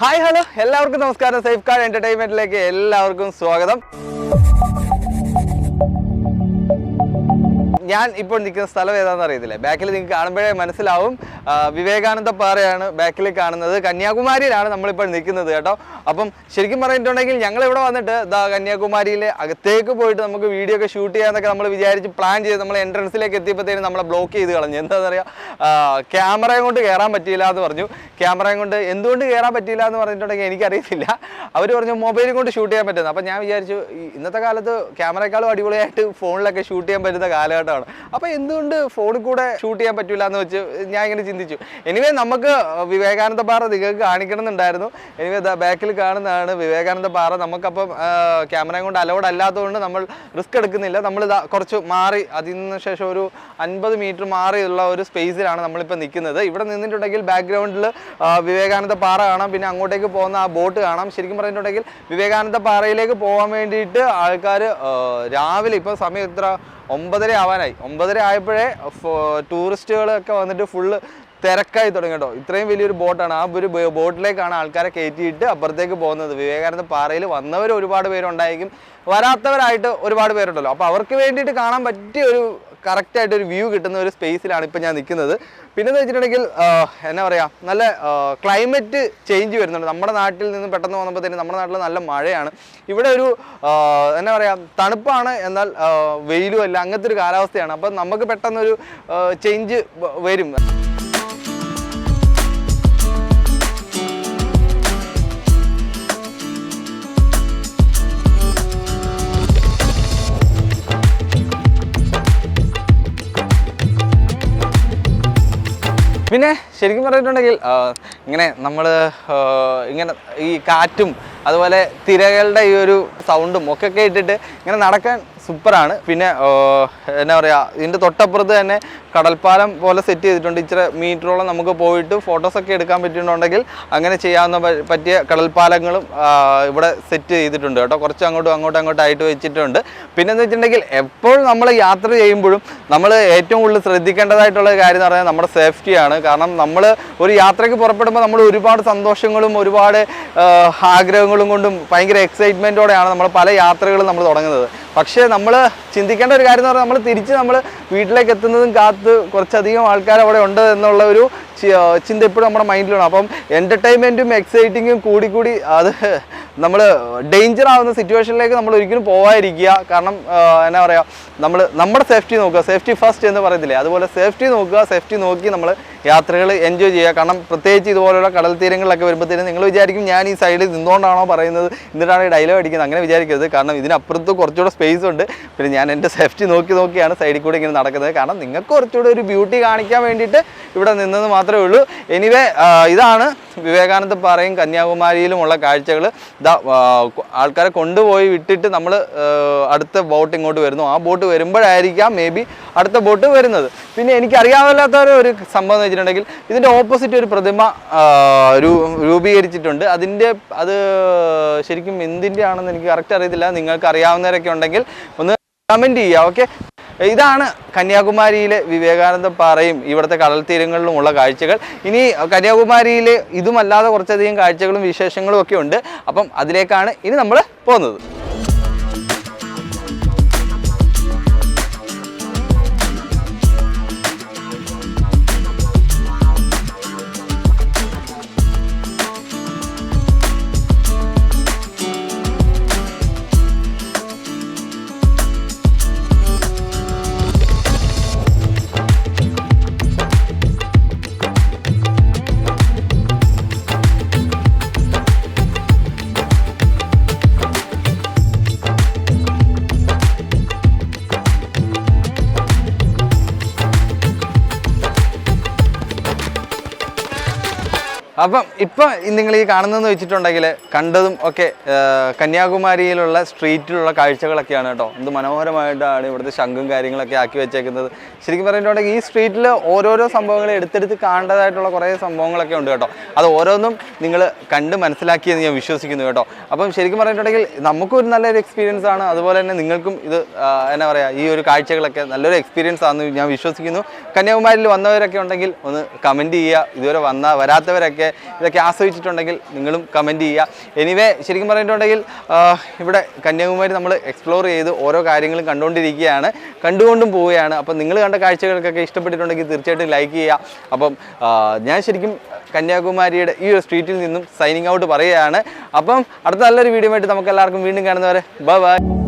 Hi hello. എല്ലാവർക്കും നമസ്കാരം. Safe card എന്റർടൈൻമെന്റിലേക്ക് എല്ലാവർക്കും സ്വാഗതം. ഞാൻ ഇപ്പോൾ നിൽക്കുന്ന സ്ഥലം ഏതാണെന്ന് അറിയത്തില്ല. ബാക്കിൽ നിങ്ങൾക്ക് കാണുമ്പോഴേ മനസ്സിലാവും. വിവേകാനന്ദ പാറയാണ് ബാക്കിൽ കാണുന്നത്. കന്യാകുമാരിയിലാണ് നമ്മളിപ്പോൾ നിൽക്കുന്നത് കേട്ടോ. അപ്പം ശരിക്കും പറഞ്ഞിട്ടുണ്ടെങ്കിൽ ഞങ്ങൾ ഇവിടെ വന്നിട്ട് ദാ കന്യാകുമാരിയിലെ അകത്തേക്ക് പോയിട്ട് നമുക്ക് വീഡിയോ ഒക്കെ ഷൂട്ട് ചെയ്യാന്നൊക്കെ നമ്മൾ വിചാരിച്ച് പ്ലാൻ ചെയ്ത് നമ്മൾ എൻട്രൻസിലേക്ക് എത്തിയപ്പോഴത്തേനും നമ്മളെ ബ്ലോക്ക് ചെയ്ത് കളഞ്ഞു. എന്താണെന്ന് പറയുക ക്യാമറയും കൊണ്ട് കയറാൻ പറ്റിയില്ല എന്ന് പറഞ്ഞു. ക്യാമറയും കൊണ്ട് എന്തുകൊണ്ട് കയറാൻ പറ്റിയില്ല എന്ന് പറഞ്ഞിട്ടുണ്ടെങ്കിൽ എനിക്കറിയത്തില്ല. അവർ പറഞ്ഞു മൊബൈലും കൊണ്ട് ഷൂട്ട് ചെയ്യാൻ പറ്റുന്നത് അപ്പം ഞാൻ വിചാരിച്ചു ഇന്നത്തെ കാലത്ത് ക്യാമറയെക്കാളും അടിപൊളിയായിട്ട് ഫോണിലൊക്കെ ഷൂട്ട് ചെയ്യാൻ പറ്റുന്ന കാലഘട്ടമാണ്. അപ്പോൾ എന്തുകൊണ്ട് ഫോണിൽ കൂടെ ഷൂട്ട് ചെയ്യാൻ പറ്റില്ല എന്ന് വെച്ച് ഞാൻ ഇങ്ങനെ ചിന്തിച്ചു. എനിവേ നമുക്ക് വിവേകാനന്ദ പാറ നിങ്ങൾക്ക് കാണിക്കണം എന്നുണ്ടായിരുന്നു എനിവേ ബാക്കിൽ കാണുന്നതാണ് വിവേകാനന്ദ പാറ. നമുക്കപ്പം ക്യാമറയും കൊണ്ട് അലൗഡ് അല്ലാത്തതുകൊണ്ട് നമ്മൾ റിസ്ക് എടുക്കുന്നില്ല. നമ്മൾ കുറച്ച് മാറി അതിന് ശേഷം ഒരു അൻപത് മീറ്റർ മാറിയുള്ള ഒരു സ്പേസിലാണ് നമ്മളിപ്പോൾ നിൽക്കുന്നത്. ഇവിടെ നിന്നിട്ടുണ്ടെങ്കിൽ ബാക്ക്ഗ്രൗണ്ടിൽ വിവേകാനന്ദ പാറ കാണാം. പിന്നെ അങ്ങോട്ടേക്ക് പോകുന്ന ആ ബോട്ട് കാണാം. ശരിക്കും പറഞ്ഞിട്ടുണ്ടെങ്കിൽ വിവേകാനന്ദ പാറയിലേക്ക് പോകാൻ വേണ്ടിയിട്ട് ആൾക്കാർ രാവിലെ ഇപ്പോൾ സമയം ഇത്ര ഒമ്പതര ആവാനായി. ഒമ്പതര ആയപ്പോഴേ ടൂറിസ്റ്റുകളൊക്കെ വന്നിട്ട് ഫുള്ള് തിരക്കായി തുടങ്ങി കേട്ടോ. ഇത്രയും വലിയൊരു ബോട്ടാണ്. ആ ഒരു ബോട്ടിലേക്കാണ് ആൾക്കാരെ കയറ്റിയിട്ട് അപ്പുറത്തേക്ക് പോകുന്നത്. വിവേകാനന്ദ പാറയിൽ വന്നവർ ഒരുപാട് പേരുണ്ടായിരിക്കും. വരാത്തവരായിട്ട് ഒരുപാട് പേരുണ്ടല്ലോ. അപ്പോൾ അവർക്ക് വേണ്ടിയിട്ട് കാണാൻ പറ്റിയ ഒരു കറക്റ്റായിട്ട് ഒരു വ്യൂ കിട്ടുന്ന ഒരു സ്പേസിലാണ് ഇപ്പം ഞാൻ നിൽക്കുന്നത് പിന്നെ എന്ന് വെച്ചിട്ടുണ്ടെങ്കിൽ എന്നാ പറയുക നല്ല ക്ലൈമറ്റ് ചേഞ്ച് വരുന്നുണ്ട്. നമ്മുടെ നാട്ടിൽ നിന്ന് പെട്ടെന്ന് വന്നപ്പോഴത്തേനും നമ്മുടെ നാട്ടിൽ നല്ല മഴയാണ്. ഇവിടെ ഒരു എന്നാ പറയുക തണുപ്പാണ് എന്നാൽ വെയിലും അല്ല അങ്ങനത്തെ ഒരു കാലാവസ്ഥയാണ്. അപ്പം നമുക്ക് പെട്ടെന്നൊരു ചേഞ്ച് വരും. പിന്നെ ശരിക്കും പറഞ്ഞിട്ടുണ്ടെങ്കിൽ ഇങ്ങനെ നമ്മൾ ഇങ്ങനെ ഈ കാറ്റും അതുപോലെ തിരകളുടെ ഈ ഒരു സൗണ്ടും ഒക്കെ കേട്ടിട്ട് ഇങ്ങനെ നടക്കാൻ സൂപ്പറാണ്. പിന്നെ എന്നാ പറയുക ഇതിന്റെ തൊട്ടപ്പുറത്ത് തന്നെ കടൽപ്പാലം പോലെ സെറ്റ് ചെയ്തിട്ടുണ്ട്. ഇച്ചിരി മീറ്ററോളം നമുക്ക് പോയിട്ട് ഫോട്ടോസൊക്കെ എടുക്കാൻ പറ്റുന്നുണ്ടെങ്കിൽ അങ്ങനെ ചെയ്യാവുന്ന പറ്റിയ കടൽപ്പാലങ്ങളും ഇവിടെ സെറ്റ് ചെയ്തിട്ടുണ്ട് കേട്ടോ. കുറച്ച് അങ്ങോട്ടും അങ്ങോട്ടും ആയിട്ട് വെച്ചിട്ടുണ്ട്. പിന്നെ എന്ന് വെച്ചിട്ടുണ്ടെങ്കിൽ എപ്പോഴും നമ്മൾ യാത്ര ചെയ്യുമ്പോഴും നമ്മൾ ഏറ്റവും കൂടുതൽ ശ്രദ്ധിക്കേണ്ടതായിട്ടുള്ള കാര്യം എന്ന് പറഞ്ഞാൽ നമ്മുടെ സേഫ്റ്റിയാണ് കാരണം നമ്മൾ ഒരു യാത്രയ്ക്ക് പുറപ്പെടുമ്പോൾ നമ്മൾ ഒരുപാട് സന്തോഷങ്ങളും ഒരുപാട് ആഗ്രഹങ്ങളും കൊണ്ടും ഭയങ്കര എക്സൈറ്റ്മെന്റോടെയാണ് നമ്മൾ പല യാത്രകളും നമ്മൾ തുടങ്ങുന്നത്. പക്ഷേ നമ്മൾ ചിന്തിക്കേണ്ട ഒരു കാര്യം എന്ന് പറഞ്ഞാൽ നമ്മൾ തിരിച്ച് നമ്മൾ വീട്ടിലേക്ക് എത്തുന്നതും കാത്ത് കുറച്ചധികം ആൾക്കാർ അവിടെ ഉണ്ട് എന്നുള്ള ഒരു ചിന്ത ഇപ്പോഴും നമ്മുടെ മൈൻഡിലാണ്. അപ്പം എന്റർടൈൻമെന്റും എക്സൈറ്റിങ്ങും കൂടി കൂടി അത് നമ്മൾ ഡേഞ്ചർ ആവുന്ന സിറ്റുവേഷനിലേക്ക് നമ്മൾ ഒരിക്കലും പോകാതിരിക്കുക കാരണം എന്താ പറയുക നമ്മൾ നമ്മുടെ സേഫ്റ്റി നോക്കുക. സേഫ്റ്റി ഫസ്റ്റ് എന്ന് പറയത്തില്ലേ അതുപോലെ സേഫ്റ്റി നോക്കുക സേഫ്റ്റി നോക്കി നമ്മൾ യാത്രകൾ എൻജോയ് ചെയ്യുക. കാരണം പ്രത്യേകിച്ച് ഇതുപോലുള്ള കടൽ തീരങ്ങളിലൊക്കെ വരുമ്പോഴത്തേനും നിങ്ങൾ വിചാരിക്കും ഞാൻ ഈ സൈഡിൽ നിന്നുകൊണ്ടാണോ പറയുന്നത് എന്നിട്ടാണ് ഈ ഡയലോഗ് അടിക്കുന്നത്. അങ്ങനെ വിചാരിക്കരുത്. കാരണം ഇതിനപ്പുറത്ത് കുറച്ചുകൂടെ സ്പേസ് ഉണ്ട്. പിന്നെ ഞാൻ എന്റെ സേഫ്റ്റി നോക്കി നോക്കിയാണ് സൈഡിൽ കൂടെ ഇങ്ങനെ നടക്കുന്നത്. കാരണം നിങ്ങൾക്ക് കുറച്ചുകൂടെ ഒരു ബ്യൂട്ടി കാണിക്കാൻ വേണ്ടിയിട്ട് ഇവിടെ നിന്നത് മാത്രമേ ഉള്ളൂ. എനിവേ ഇതാണ് വിവേകാനന്ദ പാറയും കന്യാകുമാരിയിലുമുള്ള കാഴ്ചകൾ ആൾക്കാരെ കൊണ്ടുപോയി വിട്ടിട്ട് നമ്മൾ അടുത്ത ബോട്ട് ഇങ്ങോട്ട് വരുന്നു. ആ ബോട്ട് വരുമ്പോഴായിരിക്കാം മേ ബി അടുത്ത ബോട്ട് വരുന്നത്. പിന്നെ എനിക്ക് അറിയാവില്ലാത്ത ഒരു- സംഭവം എന്ന് വെച്ചിട്ടുണ്ടെങ്കിൽ ഇതിന്റെ ഓപ്പോസിറ്റ് ഒരു പ്രതിമ രൂപീകരിച്ചിട്ടുണ്ട്. അതിന്റെ അത് ശരിക്കും എന്തിന്റെ ആണെന്ന് എനിക്ക് കറക്റ്റ് അറിയത്തില്ല. നിങ്ങൾക്ക് അറിയാവുന്നവരൊക്കെ ഉണ്ടെങ്കിൽ ഒന്ന് കമന്റ് ചെയ്യുക ഓക്കെ ഇതാണ് കന്യാകുമാരിയിലെ വിവേകാനന്ദ പാറയും ഇവിടുത്തെ കടൽ തീരങ്ങളിലുമുള്ള കാഴ്ചകൾ. ഇനി കന്യാകുമാരിയിലെ ഇതുമല്ലാതെ കുറച്ചധികം കാഴ്ചകളും വിശേഷങ്ങളും ഒക്കെ ഉണ്ട്. അപ്പം അതിലേക്കാണ് ഇനി നമ്മൾ പോകുന്നത്. അപ്പം ഇപ്പം നിങ്ങൾ ഈ കാണുന്നതെന്ന് വെച്ചിട്ടുണ്ടെങ്കിൽ കണ്ടതും ഒക്കെ കന്യാകുമാരിയിലുള്ള സ്ട്രീറ്റിലുള്ള കാഴ്ചകളൊക്കെയാണ് കേട്ടോ. എന്ത് മനോഹരമായിട്ടാണ് ഇവിടുത്തെ ശംഖും കാര്യങ്ങളൊക്കെ ആക്കി വെച്ചേക്കുന്നത്. ശരിക്കും പറഞ്ഞിട്ടുണ്ടെങ്കിൽ ഈ സ്ട്രീറ്റിൽ ഓരോരോ സംഭവങ്ങൾ എടുത്തെടുത്ത് കാണേണ്ടതായിട്ടുള്ള കുറേ സംഭവങ്ങളൊക്കെ ഉണ്ട് കേട്ടോ. അത് ഓരോന്നും നിങ്ങൾ കണ്ട് മനസ്സിലാക്കിയെന്ന് ഞാൻ വിശ്വസിക്കുന്നു കേട്ടോ. അപ്പം ശരിക്കും പറഞ്ഞിട്ടുണ്ടെങ്കിൽ നമുക്കും ഒരു നല്ലൊരു എക്സ്പീരിയൻസ് ആണ്. അതുപോലെ തന്നെ നിങ്ങൾക്കും ഇത് എന്നാ പറയുക ഈ ഒരു കാഴ്ചകളൊക്കെ നല്ലൊരു എക്സ്പീരിയൻസ് ആണെന്ന് ഞാൻ വിശ്വസിക്കുന്നു. കന്യാകുമാരിയിൽ വന്നവരൊക്കെ ഉണ്ടെങ്കിൽ ഒന്ന് കമന്റ് ചെയ്യുക. ഇതുവരെ വന്ന വരാത്തവരൊക്കെ ഇതൊക്കെ ആസ്വദിച്ചിട്ടുണ്ടെങ്കിൽ നിങ്ങളും കമന്റ് ചെയ്യുക. എനിവേ ശരിക്കും പറഞ്ഞിട്ടുണ്ടെങ്കിൽ ഇവിടെ കന്യാകുമാരി നമ്മൾ എക്സ്പ്ലോർ ചെയ്ത് ഓരോ കാര്യങ്ങളും കണ്ടുകൊണ്ടിരിക്കുകയാണ്. കണ്ടുകൊണ്ടും പോവുകയാണ്. അപ്പം നിങ്ങൾ കണ്ട കാഴ്ചകൾക്കൊക്കെ ഇഷ്ടപ്പെട്ടിട്ടുണ്ടെങ്കിൽ തീർച്ചയായിട്ടും ലൈക്ക് ചെയ്യുക. അപ്പം ഞാൻ ശരിക്കും കന്യാകുമാരിയുടെ ഈ ഒരു സ്ട്രീറ്റിൽ നിന്നും സൈനിങ് ഔട്ട് പറയുകയാണ്. അപ്പം അടുത്ത നല്ലൊരു വീഡിയോ ആയിട്ട് നമുക്ക് എല്ലാവർക്കും വീണ്ടും കാണുന്നവരെ ബൈ ബൈ